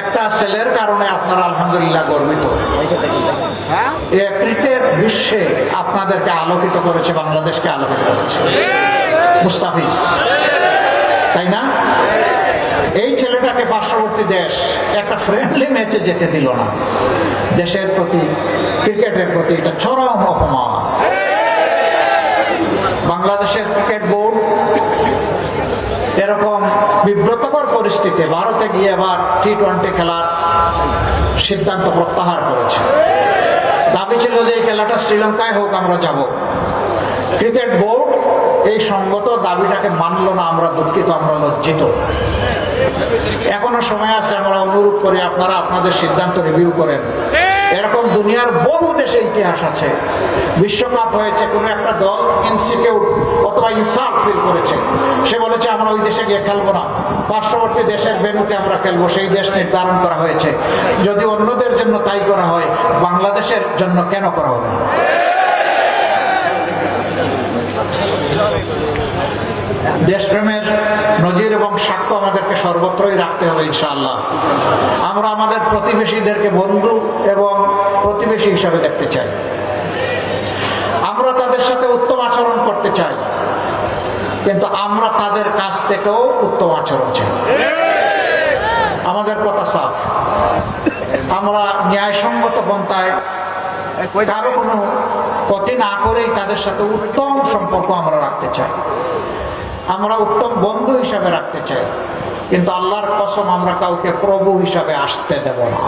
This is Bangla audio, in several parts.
একটা ছেলের কারণে আপনারা আলহামদুলিল্লাহ গর্বিত। ক্রিকেট বিশ্বে আপনাদেরকে আলোকিত করেছে বাংলাদেশকে আলোকিত করেছে। মুস্তাফিজ। তাই না? এই ছেলেটাকে পার্শ্ববর্তী দেশ একটা ফ্রেন্ডলি ম্যাচে যেতে দিল না। দেশের প্রতি ক্রিকেটের প্রতি এটা চরম অপমান। বাংলাদেশের ক্রিকেট বোর্ড এরকম বিব্রতকর পরিস্থিতিতে ভারতে গিয়ে আবার টি টোয়েন্টি খেলার সিদ্ধান্ত প্রত্যাহার করেছে। দাবি ছিল যে এই খেলাটা শ্রীলঙ্কায় হোক, আমরা যাব। ক্রিকেট বোর্ড এই সঙ্গত দাবিটাকে মানল না, আমরা দুঃখিত, আমরা লজ্জিত। এখনও সময় আছে, আমরা অনুরোধ করি আপনারা আপনাদের সিদ্ধান্ত রিভিউ করেন। এরকম দুনিয়ার বহু দেশে ইতিহাস আছে। বিশ্বকাপ হয়েছে, কোনো একটা দল ইনস্টিটিউট অথবা ইনসাল্ট ফিল করেছে। ওই খেলব না। পার্শ্ববর্তী দেশের ভেন্যুতে আমরা খেলব, সেই দেশ নির্ধারণ করা হয়েছে। যদি অন্যদের জন্য তাই করা হয়, বাংলাদেশের জন্য কেন করা হবে না? দেশপ্রেমের নজির এবং সাক্ষ্য আমাদেরকে সর্বত্রই রাখতে হবে, ইনশাআল্লাহ। আমরা আমাদের প্রতিবেশীদেরকে বন্ধু এবং প্রতিবেশী হিসাবে দেখতে চাই। আমরা তাদের সাথে উত্তম আচরণ কিন্তু আমরা তাদের কাছ থেকেও উত্তম আচরণ চাই। আমাদের কথা সাফ। আমরা ন্যায়সঙ্গত পন্থায় কারও কোনো ক্ষতি না করেই তাদের সাথে উত্তম সম্পর্ক আমরা রাখতে চাই। আমরা উত্তম বন্ধু হিসাবে রাখতে চাই। কিন্তু আল্লাহর কসম আমরা কাউকে প্রভু হিসাবে আসতে দেব না।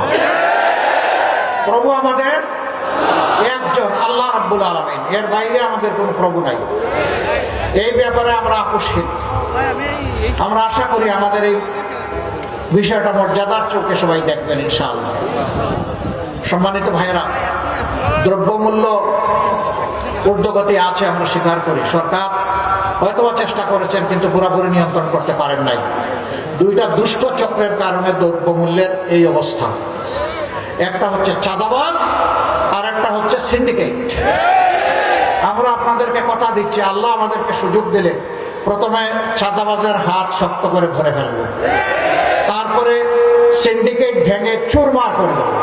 প্রভু আমাদের একজন, আল্লাহ রাব্বুল আলমিন, এর বাইরে আমাদের কোনো প্রভু নাই। এই ব্যাপারে আমরা আকস্মিক আমরা আশা করি আমাদের এই বিষয়টা মর্যাদার চোখে সবাই দেখবেন ইনশাআল্লাহ। সম্মানিত ভাইরা দ্রব্যমূল্য ঊর্ধ্বগতি আছে আমরা স্বীকার করি। সরকার হয়তোবা চেষ্টা করেছেন, কিন্তু পুরোপুরি নিয়ন্ত্রণ করতে পারেন নাই। দুইটা দুষ্ট চক্রের কারণে দ্রব্যমূল্যের এই অবস্থা। একটা হচ্ছে চাঁদাবাজ হচ্ছে সিন্ডিকেট আমরা আপনাদেরকে কথা দিচ্ছি, আল্লাহ আমাদেরকে সুযোগ দিলে প্রথমে চাঁদাবাজের হাত শক্ত করে ধরে ফেলব। তারপরে সিন্ডিকেট ভেঙে চুরমার করে দেবো।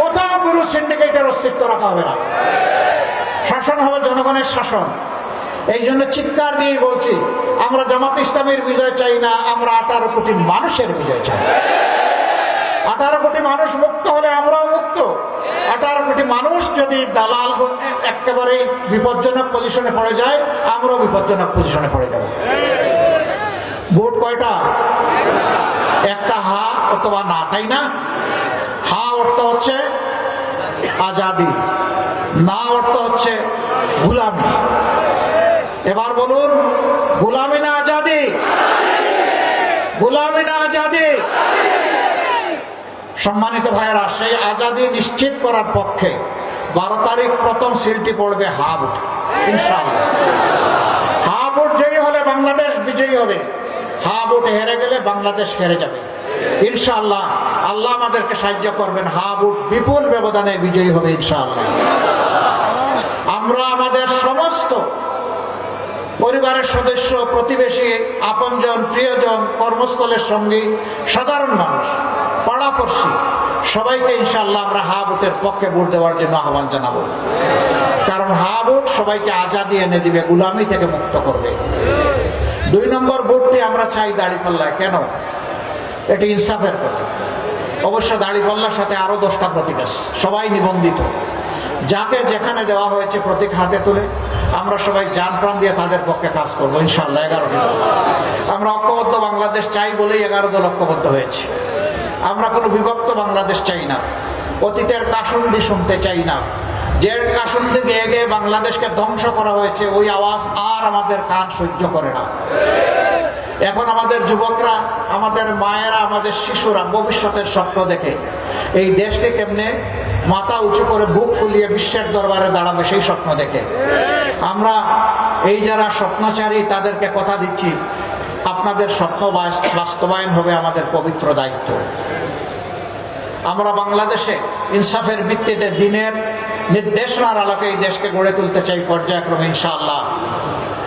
কোথাও কোনো সিন্ডিকেটের অস্তিত্ব রাখা হবে না। শাসন হবে জনগণের শাসন। এই জন্য চিৎকার দিয়ে বলছি, আমরা জামাত ইসলামের বিজয় চাই না, আমরা আঠারো কোটি মানুষের বিজয় চাই। আঠারো কোটি মানুষ মুক্ত হলে আমরাও মুক্ত আঠারো কোটি মানুষ যদি দালাল একেবারে বিপজ্জনক পজিশনে পড়ে যায়, আমরাও বিপজ্জনক পজিশনে পড়ে যাব। ভোট কয়টা? একটা হা অথবা না, তাই না? হা অর্থ হচ্ছে আজাদি, না অর্থ হচ্ছে গুলামি। এবার বলুন, গুলামি না আজাদি? গুলামি না আজাদি? সম্মানিত ভাইয়েরা, সেই আজাদি নিশ্চিত করার পক্ষে বারো তারিখ প্রথম সিলটি পড়বে হা ভোট ইনশাআল্লাহ। হা ভোট জয়ী হলে বাংলাদেশ বিজয়ী হবে। হা ভোট হেরে গেলে বাংলাদেশ হেরে যাবে। ইনশাআল্লাহ, আল্লাহ আমাদেরকে সাহায্য করবেন। হা ভোট বিপুল ব্যবধানে বিজয়ী হবে ইনশাআল্লাহ। আমরা আমাদের সমস্ত পরিবারের সদস্য, প্রতিবেশী, আপনজন, প্রিয়জন, কর্মস্থলের সঙ্গী, সাধারণ মানুষ পাড়াপড়শি সবাইকে ইনশাল্লাহ আমরা হা পক্ষে ভোট দেওয়ার জন্য আহ্বান জানাব। কারণ হা ভোট সবাইকে আজাদি এনে দিবে, গুলামি থেকে মুক্ত করবে। দুই নম্বর ভোটটি আমরা চাই দাঁড়িপাল্লায়। কেন? এটি ইনসাফের প্রতীক। অবশ্য দাঁড়িপাল্লার সাথে আরও দশটা প্রতীক আছে। সবাই নিবন্ধিত। যাকে যেখানে দেওয়া হয়েছে প্রতীক হাতে তুলে, আমরা সবাই যান প্রাণ দিয়ে তাদের পক্ষে কাজ করব ইনশাল্লাহ এগারো আমরা ঐক্যবদ্ধ বাংলাদেশ চাই বলেই এগারো দল ঐক্যবদ্ধ হয়েছে। আমরা কোনো বিভক্ত বাংলাদেশ চাই না। অতীতের কাসুন্দি শুনতে চাই না। যে কাসুন্দি গেয়ে গিয়ে বাংলাদেশকে ধ্বংস করা হয়েছে, ওই আওয়াজ আর আমাদের কান সহ্য করে না। এখন আমাদের যুবকরা, আমাদের মায়েরা, আমাদের শিশুরা ভবিষ্যতের স্বপ্ন দেখে, এই দেশকে কেমনে মাথা উঁচু করে বুক ফুলিয়ে বিশ্বের দরবারে দাঁড়াবে সেই স্বপ্ন দেখে। আমরা এই যারা স্বপ্নচারী, তাদেরকে কথা দিচ্ছি, আপনাদের স্বপ্ন বাস্তবায়ন হবে আমাদের পবিত্র দায়িত্ব। আমরা বাংলাদেশে ইনসাফের ভিত্তিতে দিনের নির্দেশনার আলোকে এই দেশকে গড়ে তুলতে চাই পর্যায়ক্রমে ইনশাআল্লাহ।